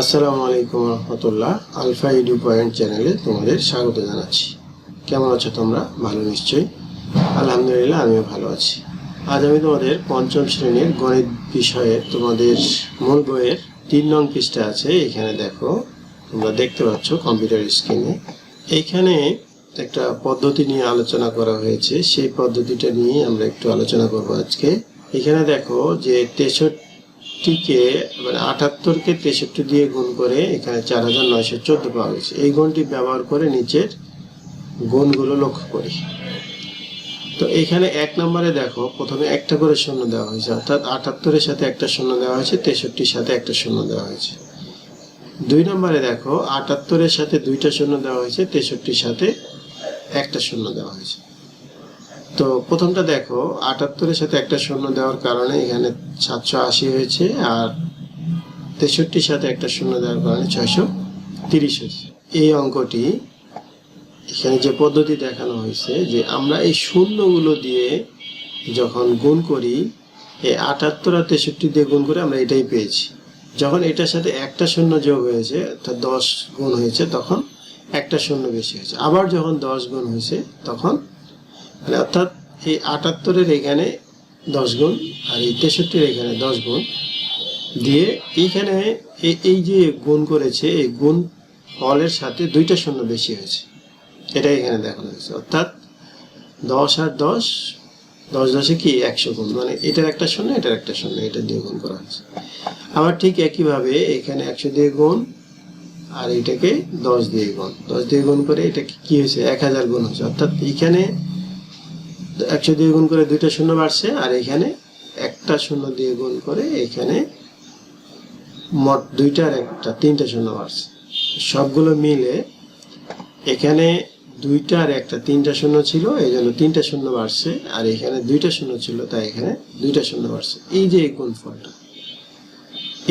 আসসালামু আলাইকুম রহমতুল্লাহ, alpha edu point চ্যানেলে তোমাদের স্বাগত জানাচ্ছি। কেমন আছো তোমরা? ভালো নিশ্চয়ই। আলহামদুলিল্লাহ, আমিও ভালো আছি। আজ আমি তোমাদের পঞ্চম শ্রেণির গণিত বিষয়ে তোমাদের মূল বইয়ের তিন নং পৃষ্ঠা আছে। এখানে দেখো, তোমরা দেখতে পাচ্ছ কম্পিউটার স্ক্রিনে। এইখানে একটা পদ্ধতি নিয়ে আলোচনা করা হয়েছে। সেই পদ্ধতিটা নিয়ে আমরা একটু আলোচনা করব আজকে। এখানে দেখো যে তেষট্টিকে মানে আটাত্তরকে তেষট্টি দিয়ে গুণ করে এখানে চার হাজার নয়শো চোদ্দ পাওয়া গেছে। এই গুণটি ব্যবহার করে নিচের গুণগুলো লক্ষ্য করি। তো এখানে এক নম্বরে দেখো, প্রথমে একটা করে শূন্য দেওয়া হয়েছে, অর্থাৎ আটাত্তরের সাথে একটা শূন্য দেওয়া হয়েছে, তেষট্টির সাথে একটা শূন্য দেওয়া হয়েছে। দুই নম্বরে দেখো, আটাত্তরের সাথে দুইটা শূন্য দেওয়া হয়েছে, তেষট্টির সাথে একটা শূন্য দেওয়া হয়েছে। তো প্রথমটা দেখো, আটাত্তরের সাথে একটা শূন্য দেওয়ার কারণে এখানে সাতশো আশি হয়েছে আর তেষট্টির সাথে একটা শূন্য দেওয়ার কারণে ছয়শো তিরিশ হয়েছে। এই অঙ্কটি এখানে যে পদ্ধতি দেখানো হয়েছে যে আমরা এই শূন্যগুলো দিয়ে যখন গুণ করি, এই আটাত্তর আর তেষট্টি দিয়ে গুণ করে আমরা এটাই পেয়েছি। যখন এটার সাথে একটা শূন্য যোগ হয়েছে, অর্থাৎ দশ গুণ হয়েছে, তখন একটা শূন্য বেশি হয়েছে। আবার যখন দশ গুণ হয়েছে, তখন মানে অর্থাৎ এই আটাত্তরের এখানে দশ গুণ আর এই তেষট্টির এখানে দশ গুণ দিয়ে এইখানে এই- যে গুণ করেছে, এই গুণ ফলের সাথে দুইটা শূন্য বেশি হয়েছে। এটা এখানে দেখানো হয়েছে। অর্থাৎ দশ আর দশ দশ দশে কি একশো গুণ? মানে এটার একটা শূন্য, এটার একটা শূন্য, এটা দিয়ে গুণ করা হয়েছে। আবার ঠিক একইভাবে এখানে একশো দিয়ে গুণ আর এটাকে দশ দিয়ে গুণ। দশ দিয়ে গুণ করে এটা কি হয়েছে? এক হাজার গুণ হয়েছে। অর্থাৎ এখানে একশো দিয়ে গুণ করে দুইটা শূন্য বাড়ছে, আর এখানে একটা শূন্য দিয়ে গুণ করে এখানে মোট দুইটার একটা, তিনটা শূন্য বাড়ছে। সবগুলো মিলে এখানে দুইটা আর একটা, তিনটা শূন্য ছিল এই জন্য তিনটা শূন্য বাড়ছে, আর এখানে দুইটা শূন্য ছিল, তাই এখানে দুইটা শূন্য বাড়ছে। এই যে এই গুণফলটা।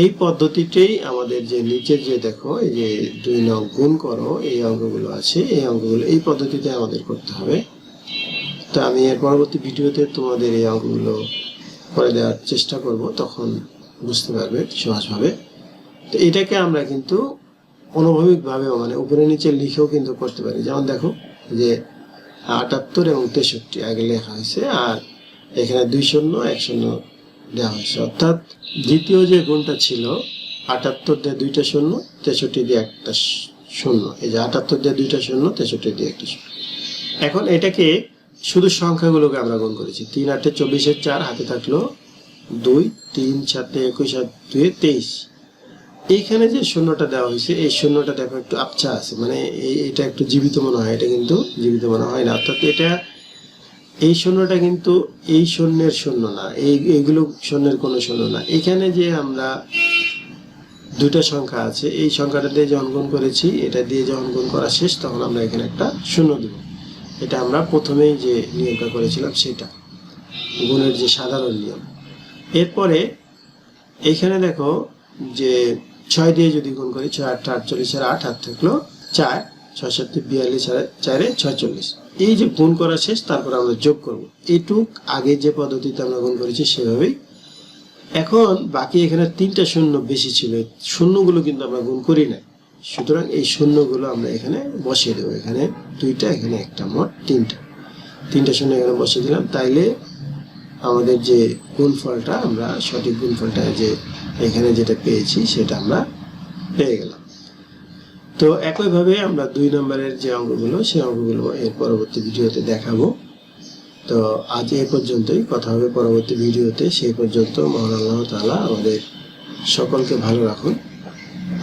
এই পদ্ধতিটাই আমাদের যে নিচের যে দেখো, এই যে দুই নং গুণ করো, এই অঙ্কগুলো আছে, এই অঙ্কগুলো এই পদ্ধতিতে আমাদের করতে হবে। তো আমি এর পরবর্তী ভিডিওতে তোমাদের এই অঙ্কগুলো করে দেওয়ার চেষ্টা করব, তখন বুঝতে পারবে সহজভাবে। তো এটাকে আমরা কিন্তু অনুভবিকভাবেও মানে উপরে নিচে লিখেও কিন্তু করতে পারি। যেমন দেখো যে আটাত্তর এবং তেষট্টি, আগে লেখা হয়েছে, আর এখানে দুই শূন্য, এক শূন্য দেওয়া হয়েছে। অর্থাৎ দ্বিতীয় যে গুণটা ছিল, আটাত্তর দিয়ে দুইটা শূন্য, তেষট্টি দিয়ে একটা শূন্য। এই যে আটাত্তর দিয়ে দুইটা শূন্য, তেষট্টি দিয়ে একটা শূন্য। এখন এটাকে শুধু সংখ্যাগুলোকে আমরা গুণ করেছি। তিন, আটে চব্বিশের চার, হাতে থাকল দুই, তিন, সাতে একুশ, আর দুই তেইশ। এইখানে যে শূন্যটা দেওয়া হয়েছে, এই শূন্যটা দেখো একটু আবছা আছে। মানে এটা একটু জীবিত মনে হয়, এটা কিন্তু জীবিত মনে হয় না। অর্থাৎ এটা এই শূন্যটা কিন্তু এই শূন্যের শূন্য না। এই এইগুলো শূন্যের কোনো শূন্য না। এখানে যে আমরা দুটো সংখ্যা আছে, এই সংখ্যাটা দিয়ে যখন গুণ করেছি, এটা দিয়ে যখন গুণ করা শেষ, তখন আমরা এখানে একটা শূন্য দেব। এটা আমরা প্রথমেই যে নিয়মটা করেছিলাম সেটা, গুণের যে সাধারণ নিয়ম। এরপরে এইখানে দেখো যে ছয় দিয়ে যদি গুণ করি, ছয় আটটা আটচল্লিশ আর আট হাত থাকল চার, ছয় সাত বিয়াল্লিশ আর চারে ছয়চল্লিশ। এই যে গুণ করা শেষ, তারপর আমরা যোগ করব। এইটুক আগে যে পদ্ধতিতে আমরা গুণ করেছি সেভাবেই। এখন বাকি এখানে তিনটা শূন্য বেশি ছিল শূন্যগুলো কিন্তু আমরা গুণ করি না সুতরাং এই শূন্যগুলো আমরা এখানে বসিয়ে দেবো। এখানে দুইটা, এখানে একটা মোট তিনটা। তিনটা শূন্য এখানে বসিয়ে দিলাম। তাইলে আমাদের যে গুণফলটা, আমরা সঠিক গুণফলটা যে এখানে যেটা পেয়েছি, সেটা আমরা পেয়ে গেলাম। তো একইভাবে আমরা দুই নম্বরের যে অঙ্কগুলো, সেই অঙ্কগুলো এর পরবর্তী ভিডিওতে দেখাবো। তো আজ এ পর্যন্তই। কথা হবে পরবর্তী ভিডিওতে। সেই পর্যন্ত মহান আল্লাহ তাআলা আমাদের সকলকে ভালো রাখুন।